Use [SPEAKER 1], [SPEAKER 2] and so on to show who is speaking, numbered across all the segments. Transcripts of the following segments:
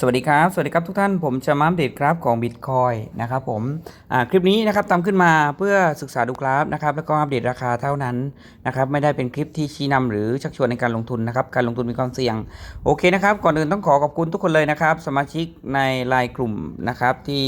[SPEAKER 1] สวัสดีครับ สวัสดีครับทุกท่านผมจะมาอัปเดตกราฟของ Bitcoin นะครับผมอ่าคลิปนี้นะครับทำขึ้นมาเพื่อศึกษาดูกราฟนะครับแล้วก็อัปเดตราคาเท่านั้นนะครับไม่ได้เป็นคลิปที่ชี้นำหรือชักชวนในการลงทุนนะครับการลงทุนมีความเสี่ยงโอเคนะครับก่อนอื่นต้องขอขอบคุณทุกคนเลยนะครับ สมาชิกในไลน์กลุ่มนะครับที่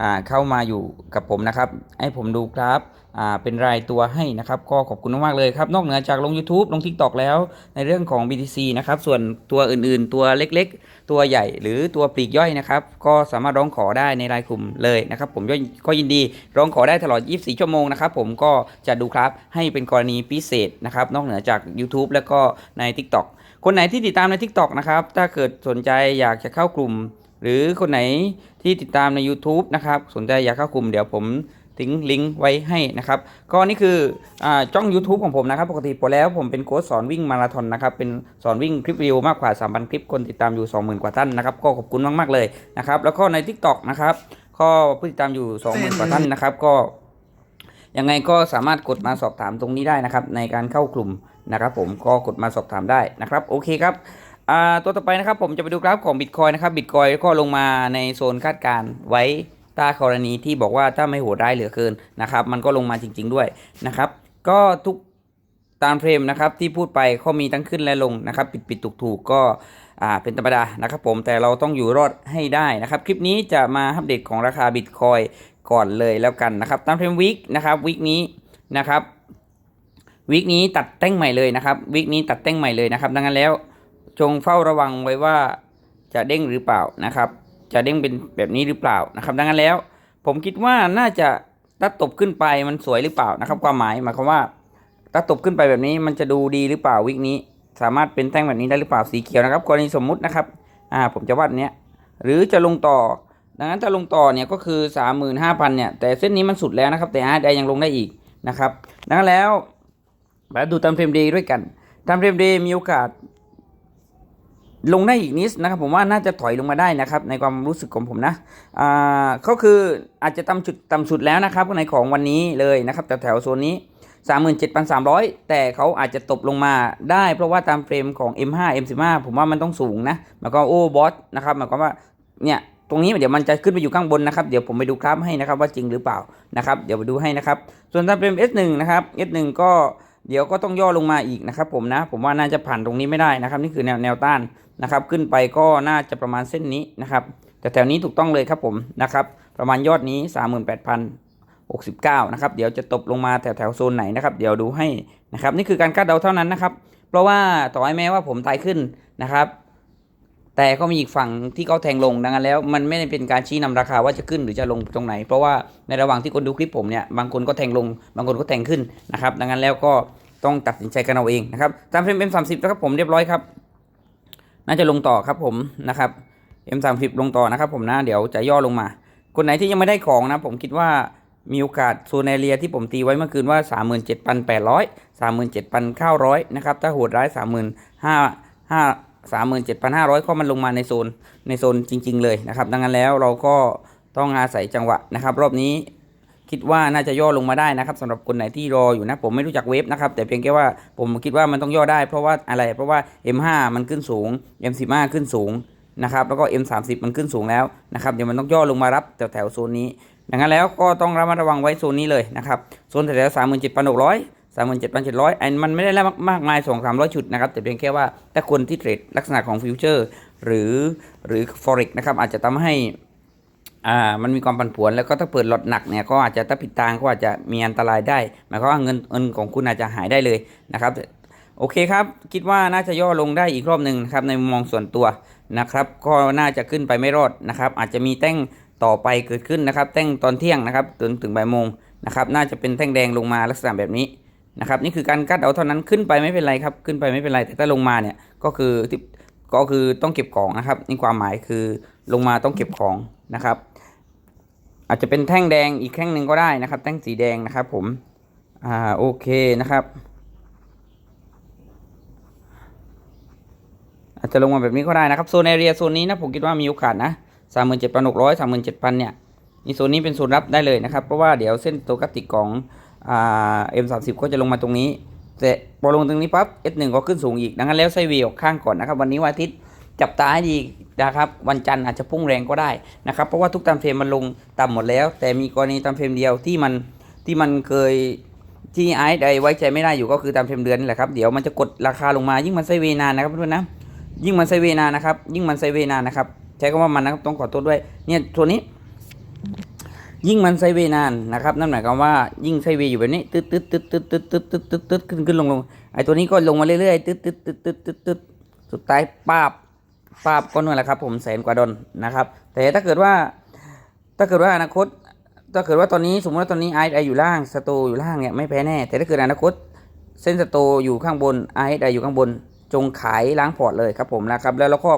[SPEAKER 1] อ่าเข้ามาอยู่กับผมนะครับให้ผมดูกราฟอ่าเป็นรายตัวให้นะครับก็ขอบคุณมากๆเลยครับนอกเหนือจากลง YouTube ลง TikTok แล้วในเรื่องของ BTC นะครับส่วนตัวอื่นๆ ตัวเล็กๆ ตัวใหญ่หรือตัวปลีกย่อยนะครับ ก็สามารถร้องขอได้ในรายกลุ่มเลยนะครับ ผมก็ก็ยินดีร้องขอได้ตลอด 24 ชั่วโมงนะครับผมก็จะดูครับให้เป็นกรณีพิเศษนะครับ นอกเหนือจาก YouTube แล้วก็ใน TikTok คนไหนที่ติดตามใน TikTok นะครับ ถ้าเกิดสนใจอยากจะเข้ากลุ่ม หรือคนไหนที่ติดตามใน YouTube นะครับ สนใจอยากเข้ากลุ่มเดี๋ยวผม ทิ้งลิงก์ไว้ให้นะครับ ก็นี่คืออจ้อง YouTube ของผมนะครับ ปกติปแล้วผมเป็นโค้ชสอนวิ่งมาราธอนนะครับ เป็นสอนวิ่งคลิปวิดีโอมากกว่า 3,000 คลิปคนติดตามอยู่ 20,000 กว่าท่านนะครับ ก็ขอบคุณมาก ๆ เลยนะครับ แล้วก็ใน TikTok นะครับ ก็ผู้ติดตามอยู่ 20,000 กว่าท่านนะครับ ก็ยังไงก็สามารถกดมาสอบถามตรงนี้ได้นะครับ ในการเข้ากลุ่มนะครับผมก็กดมาสอบถามได้นะครับโอเคครับตัวต่อไปนะครับผมจะไปดูกราฟของ Bitcoin นะครับ Bitcoin ก็ลงมาในโซนคาดการไว้ ถ้ากรณีที่บอกว่าถ้าไม่โหดร้เหลือเกินนะครับ มันก็ลงมาจริง ๆด้วยนะครับ ก็ทุกตามเฟรมนะครับที่พูดไปเขามีทั้งขึ้นและลงนะครับ ปิดปิดถูกถูกก็อ่าเป็นธรรมดานะครับผมแต่เราต้องอยู่รอดให้ได้นะครับ คลิปนี้จะมาอัปเดตของราคา Bitcoin ก่อนเลยแล้วกันนะครับ ตามเฟรมวิกนะครับวิกนี้นะครับวิกนี้ตัดแต้งใหม่เลยนะครับวิกนี้ตัดแต้งใหม่เลยนะครับ ดังนั้นแล้วจงเฝ้าระวังไว้ว่าจะเด้งหรือเปล่านะครับ จะเด้งเป็นแบบนี้หรือเปล่านะครับ ดังนั้นแล้ว ผมคิดว่าน่าจะตัดตบขึ้นไปมันสวยหรือเปล่านะครับ ความหมายหมายความว่าตัดตบขึ้นไปแบบนี้มันจะดูดีหรือเปล่าวิกนี้ สามารถเป็นแท่งแบบนี้ได้หรือเปล่าสีเขียวนะครับ กรณีสมมุตินะครับอ่าผมจะวาดเนี้ยหรือจะลงต่อ ดังนั้นถ้าลงต่อเนี่ยก็คือ 35,000เนี่ยแต่เส้นนี้มันสุดแล้วนะครับ แต่อาร์ตยังลงได้อีกนะครับดังนั้นแล้วมาดูตามเฟรมเดย์ด้วยกันตามเฟรมเดย์มีโอกาส ลงได้อีกนิดนะครับผมว่าน่าจะถอยลงมาได้นะครับในความรู้สึกของผมนะอ่าก็คืออาจจะต่ำจุดต่ำสุดแล้วนะครับในของวันนี้เลยนะครับแถวโซนนี้ 37,300 แต่เขาอาจจะตบลงมาได้เพราะว่าตามเฟรมของ M5 M15 ผมว่ามันต้องสูงนะหมายความโอ้บอสนะครับหมายความว่าเนี่ยตรงนี้เดี๋ยวมันจะขึ้นไปอยู่ข้างบนนะครับเดี๋ยวผมไปดูกราฟให้นะครับว่าจริงหรือเปล่านะครับเดี๋ยวไปดูให้นะครับส่วนตามเฟรม S1 นะครับ S1 ก็ เดี๋ยวก็ต้องย่อลงมาอีกนะครับผมนะผมว่าน่าจะผ่านตรงนี้ไม่ได้นะครับ นี่คือแนวแนวต้านนะครับขึ้นไปก็น่าจะประมาณเส้นนี้นะครับแต่แถวนี้ถูกต้องเลยครับผมนะครับประมาณยอดนี้ 38,069นะครับเดี๋ยวจะตบลงมาแถวแถวโซนไหนนะครับเดี๋ยวดูให้นะครับนี่คือการคาดเดาเท่านั้นนะครับเพราะว่าต่อให้แม้ว่าผมตายขึ้นนะครับ แต่ก็มีอีกฝั่งที่เขาแทงลงดังนั้นแล้ว มันไม่ได้เป็นการชี้นำราคาว่าจะขึ้นหรือจะลงตรงไหน เพราะว่าในระหว่างที่คนดูคลิปผมเนี่ยบางคนก็แทงลง บางคนก็แทงขึ้นนะครับดังนั้นแล้วก็ต้องตัดสินใจกันเอาเองนะครับตามเฟรม M30 นะครับผมเรียบร้อยครับ น่าจะลงต่อครับผมนะครับ M30 ลงต่อนะครับผมนะเดี๋ยวจะย่อลงมา คนไหนที่ยังไม่ได้ของนะผมคิดว่ามีโอกาสโซนแอเรียที่ผมตีไว้เมื่อคืนว่า 37,800 37,900 นะครับ ถ้าโหดร้าย 35,500 37,500ข้อมันลงมาในโซนในโซนจริง ๆ เลยนะครับ ดังนั้นแล้วเราก็ต้องอาศัยจังหวะนะครับ รอบนี้คิดว่าน่าจะย่อลงมาได้นะครับสำหรับคนไหนที่รออยู่นะ ผมไม่รู้จักเวฟนะครับ แต่เพียงแค่ว่าผมคิดว่ามันต้องย่อได้เพราะว่าอะไร เพราะว่า M5 มันขึ้นสูง M15 ขึ้นสูงนะครับแล้วก็ M30 มันขึ้นสูงแล้วนะครับเดี๋ยวมันต้องย่อลงมารับแถวแถวโซนนี้ดังนั้นแล้วก็ต้องระมัดระวังไว้โซนนี้เลยนะครับโซนแถวๆสามหมื่นเจ็ดพันหกร้อย สามหมื่นเจ็ดพันเจ็ดร้อยอันมันไม่ได้แล้วมากมายสองสามร้อยจุดนะครับ แต่เพียงแค่ว่าถ้าคนที่เทรดลักษณะของฟิวเจอร์หรือหรือ forex นะครับ อาจจะทำให้อ่ามันมีความผันผวน แล้วก็ถ้าเปิดหลอดหนักเนี่ยก็อาจจะถ้าผิดทางก็อาจจะมีอันตรายได้ หมายความว่าเงินเงินของคุณอาจจะหายได้เลยนะครับโอเคครับ คิดว่าน่าจะย่อลงได้อีกรอบหนึ่งนะครับในมุมมองส่วนตัวนะครับ ก็น่าจะขึ้นไปไม่รอดนะครับ อาจจะมีแต้งต่อไปเกิดขึ้นนะครับแต้งตอนเที่ยงนะครับจนถึงบ่ายโมงนะครับ น่าจะเป็นแท่งแดงลงมาลักษณะแบบนี้ นะครับนี่คือการกัดเอาเท่านั้นขึ้นไปไม่เป็นไรครับขึ้นไปไม่เป็นไร แต่ถ้าลงมาเนี่ยก็คือที่ก็คือต้องเก็บของนะครับนี่ความหมายคือลงมาต้องเก็บของนะครับ อาจจะเป็นแท่งแดงอีกแท่งหนึ่งก็ได้นะครับ แท่งสีแดงนะครับ ผมอ่าโอเคนะครับ อาจจะลงมาแบบนี้ก็ได้นะครับโซนแอเรียโซนนี้นะผมคิดว่ามีโอกาสนะสามหมื่นเจ็ดพันหกร้อยสามหมื่นเจ็ดพันเนี่ยนี่โซนนี้เป็นโซนรับได้เลยนะครับ เพราะว่าเดี๋ยวเส้นตัวกติกของ เอ็มสามสิบก็จะลงมาตรงนี้แต่พอลงตรงนี้ปั๊บ S1 ก็ขึ้นสูงอีกดังนั้นแล้วไซด์เวย์ออกข้างก่อนนะครับ วันนี้วันอาทิตย์จับตาให้ดีนะครับ วันจันทร์อาจจะพุ่งแรงก็ได้นะครับ เพราะว่าทุกตามเฟรมมันลงต่ำหมดแล้ว แต่มีกรณีตามเฟรมเดียวที่มันที่มันเคยที่ไอซ์ไดไว้ใจไม่ได้อยู่ก็คือตามเฟรมเดือนนี่แหละครับเดี๋ยวมันจะกดราคาลงมายิ่งมันไซด์เวนานนะครับเพื่อนๆนะยิ่งมันไซด์เวนานนะครับยิ่งมันไซด์เวนานนะครับใช้คำว่ามันนะครับต้องขอโทษด้วยเนี่ยตัวนี้ ยิ่งมันไซเวนานนะครับนั่นหมายความว่ายิ่งไซเวอยู่แบบนี้ตึ๊ดตึ๊ดตึ๊ดตึ๊ดตึ๊ดตึ๊ดตึ๊ดตึ๊ดตึ๊ดขึ้นขึ้นลงลงไอ้ตัวนี้ก็ลงมาเรื่อยๆตึ๊ดตึ๊ดตึ๊ดตึ๊ดตึ๊ดตึ๊ดสุดท้ายปาบปาบก็นู่นแหละครับ ผมแสนกว่าดอลนะครับ แต่ถ้าเกิดว่า ถ้าเกิดว่าอนาคต ถ้าเกิดว่าตอนนี้สมมติว่าตอนนี้ไอไออยู่ล่างสโตอยู่ล่างเนี่ยไม่แพ้แน่ แต่ถ้าเกิดอนาคต เส้นสโตอยู่ข้างบนไอไออยู่ข้างบน จงขายล้างพอร์ตเลยครับผมนะครับ แล้วเราก็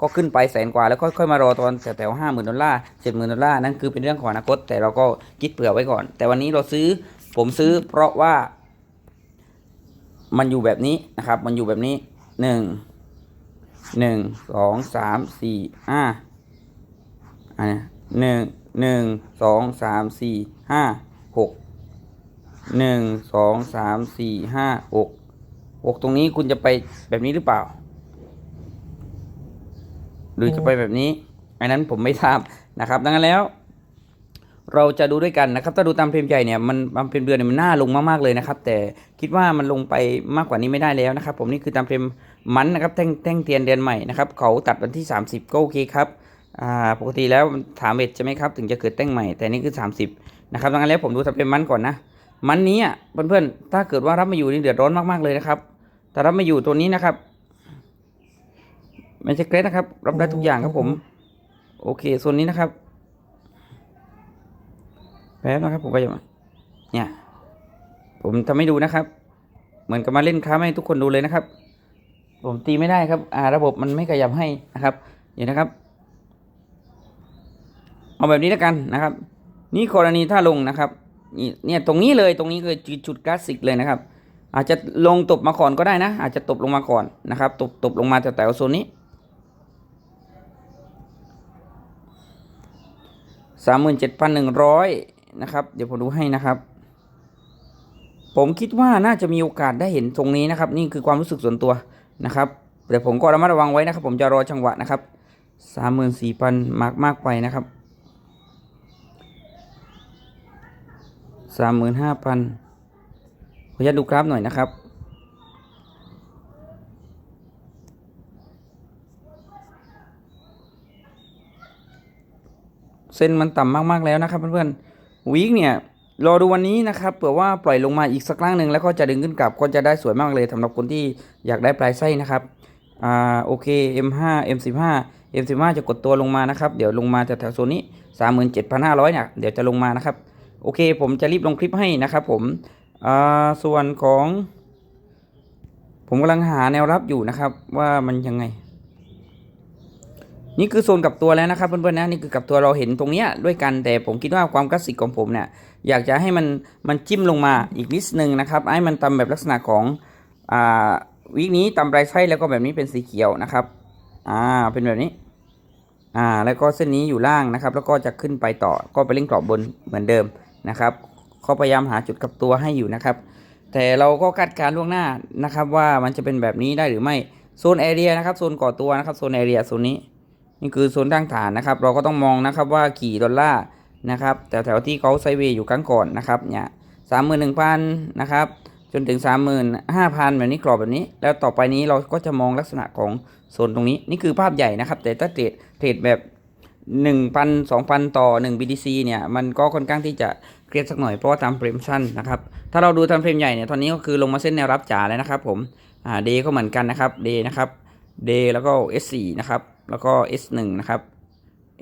[SPEAKER 1] ก็ขึ้นไปแสนกว่าแล้วค่อยๆมารอตอนแถวๆห้าหมื่นดอลลาร์เจ็ดหมื่นดอลลาร์นั่นคือเป็นเรื่องของอนาคต แต่เราก็คิดเผื่อไว้ก่อน แต่วันนี้เราซื้อผมซื้อเพราะว่า มันอยู่แบบนี้นะครับ มันอยู่แบบนี้หนึ่งหนึ่งสองสามสี่ห้าอันนี้หนึ่งหนึ่งสองสามสี่ห้าหกหนึ่งสองสามสี่ห้าหกหกตรงนี้คุณจะไปแบบนี้หรือเปล่า หรือจะไปแบบนี้อันนั้นผมไม่ทราบนะครับดังนั้นแล้ว เราจะดูด้วยกันนะครับ ถ้าดูตามเพลมใหญ่เนี่ยมันตามเพลมเดือนเนี่ยมันน่าลงมากๆเลยนะครับ แต่คิดว่ามันลงไปมากกว่านี้ไม่ได้แล้วนะครับ ผมนี่คือตามเพลมมันนะครับแท่งแท่งเทียนเดือนใหม่นะครับเขาตัดวันที่ 30 ก็โอเคครับอ่าปกติแล้วถามเบ็ดใช่ไหมครับถึงจะเกิดแท่งใหม่แต่นี่คือ 30นะครับดังนั้นแล้วผมดูตามเพลมมันก่อนนะมันนี้อะเพื่อนๆถ้าเกิดว่ารับมาอยู่นี่เดือดร้อนมากๆเลยนะครับแต่รับมาอยู่ตัวนี้นะครับ ไม่ใช่เกรดนะครับ รับได้ทุกอย่างครับผม โอเคโซนนี้นะครับ แป๊บนะครับ ผมก็จะมาเนี่ย ผมทำให้ดูนะครับ เหมือนกับมาเล่นค้าให้ทุกคนดูเลยนะครับ ผมตีไม่ได้ครับ อ่า ระบบมันไม่ขยับให้นะครับเดี๋ยวนะครับ เอาแบบนี้แล้วกันนะครับ นี่กรณีถ้าลงนะครับนี่เนี่ยตรงนี้เลยตรงนี้คือจุดคลาสสิกเลยนะครับอาจจะลงตบมาก่อนก็ได้นะ อาจจะตบลงมาก่อนนะครับ ตบตบลงมาแถวๆโซนนี้ สามหมื่นเจ็ดพันหนึ่งร้อยนะครับ เดี๋ยวผมดูให้นะครับ ผมคิดว่าน่าจะมีโอกาสได้เห็นตรงนี้นะครับ นี่คือความรู้สึกส่วนตัวนะครับแต่ผมก็ระมัดระวังไว้นะครับ ผมจะรอจังหวะนะครับสามหมื่นสี่พันมากมากไปนะครับสามหมื่นห้าพันขออนุญาตดูกราฟหน่อยนะครับ เส้นมันต่ำมากๆแล้วนะครับเพื่อนๆวีคเนี่ยรอดูวันนี้นะครับเผื่อว่าปล่อยลงมาอีกสักครั้งหนึ่งแล้วก็จะดึงขึ้นกลับก็จะได้สวยมากเลยสำหรับคนที่อยากได้ปลายไส้นะครับอ่าโอเค M5 M15 M15 จะกดตัวลงมานะครับ เดี๋ยวลงมาแถวๆโซนนี้ 37,500เนี่ยเดี๋ยวจะลงมานะครับ โอเค ผมจะรีบลงคลิปให้นะครับผมอ่าส่วนของ ผมกำลังหาแนวรับอยู่นะครับ ว่ามันยังไง นี่คือโซนกับตัวแล้วนะครับเพื่อนๆนะนี่คือกับตัวเราเห็นตรงเนี้ยด้วยกันแต่ผมคิดว่าความคลาสสิกของผมเนี่ยอยากจะให้มันมันจิ้มลงมาอีกนิดนึงนะครับให้มันทำแบบลักษณะของอ่าวิกนี้ตำไรไส้แล้วก็แบบนี้เป็นสีเขียวนะครับอ่าเป็นแบบนี้อ่าแล้วก็เส้นนี้อยู่ล่างนะครับ แล้วก็จะขึ้นไปต่อก็ไปเล่นกรอบบนเหมือนเดิมนะครับเขาพยายามหาจุดกับตัวให้อยู่นะครับ แต่เราก็คาดการล่วงหน้านะครับ ว่ามันจะเป็นแบบนี้ได้หรือไม่โซนแอเรียนะครับโซนก่อตัวนะครับโซนแอเรียโซนนี้ นี่คือโซนตั้งฐานนะครับ เราก็ต้องมองนะครับว่ากี่ดอลลาร์นะครับแต่แถวที่เขาไซเวย์อยู่ครั้งก่อนนะครับเนี่ยสามหมื่นหนึ่งพันนะครับจนถึงสามหมื่นห้าพันแบบนี้กรอบแบบนี้ แล้วต่อไปนี้เราก็จะมองลักษณะของโซนตรงนี้ นี่คือภาพใหญ่นะครับ แต่ถ้าเทรดเทรดแบบหนึ่งพันสองพันต่อหนึ่ง BTC เนี่ย มันก็ค่อนข้างที่จะเครียดสักหน่อย เพราะว่าตามเฟรมสั้นนะครับ ถ้าเราดูตามเฟรมใหญ่เนี่ย ตอนนี้ก็คือลงมาเส้นแนวรับจ๋าแล้วนะครับผม อ่าเดก็เหมือนกันนะครับเดนะครับเดแล้วก็ S4 นะครับ แล้วก็ S1 นะครับ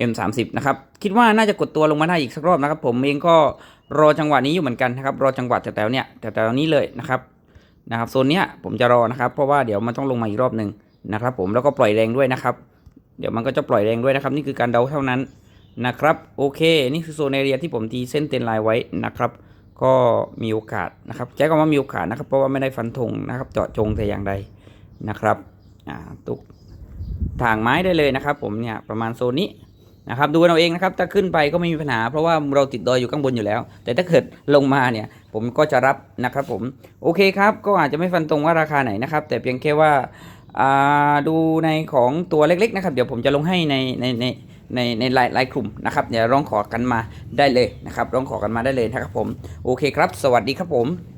[SPEAKER 1] M30 นะครับคิดว่าน่าจะกดตัวลงมาได้อีกสักรอบนะครับ ผมเองก็รอจังหวะนี้อยู่เหมือนกันนะครับ รอจังหวะแถวๆเนี้ยแถวๆนี้เลยนะครับนะครับโซนเนี้ยผมจะรอนะครับ เพราะว่าเดี๋ยวมันต้องลงมาอีกรอบหนึ่งนะครับ ผมแล้วก็ปล่อยแรงด้วยนะครับ เดี๋ยวมันก็จะปล่อยแรงด้วยนะครับ นี่คือการเดาเท่านั้นนะครับโอเค นี่คือโซนเอเรียที่ผมตีเส้นเต็นไลน์ไว้นะครับ ก็มีโอกาสนะครับใช้คำว่ามีโอกาสนะครับ เพราะว่าไม่ได้ฟันธงนะครับ เจาะจงแต่อย่างใดนะครับอ่าตุก ถางไม้ได้เลยนะครับ ผมเนี่ยประมาณโซนนี้นะครับดูเอาเองนะครับถ้าขึ้นไปก็ไม่มีปัญหา เพราะว่าเราติดดอยอยู่ข้างบนอยู่แล้ว แต่ถ้าเกิดลงมาเนี่ยผมก็จะรับนะครับผมโอเคครับก็อาจจะไม่ฟันตรงว่าราคาไหนนะครับ แต่เพียงแค่ว่าอ่าดูในของตัวเล็กๆนะครับ เดี๋ยวผมจะลงให้ในในในในในไลน์ไลน์กลุ่มนะครับเดี๋ยวร้องขอกันมาได้เลยนะครับร้องขอกันมาได้เลยนะครับผมโอเคครับ สวัสดีครับผม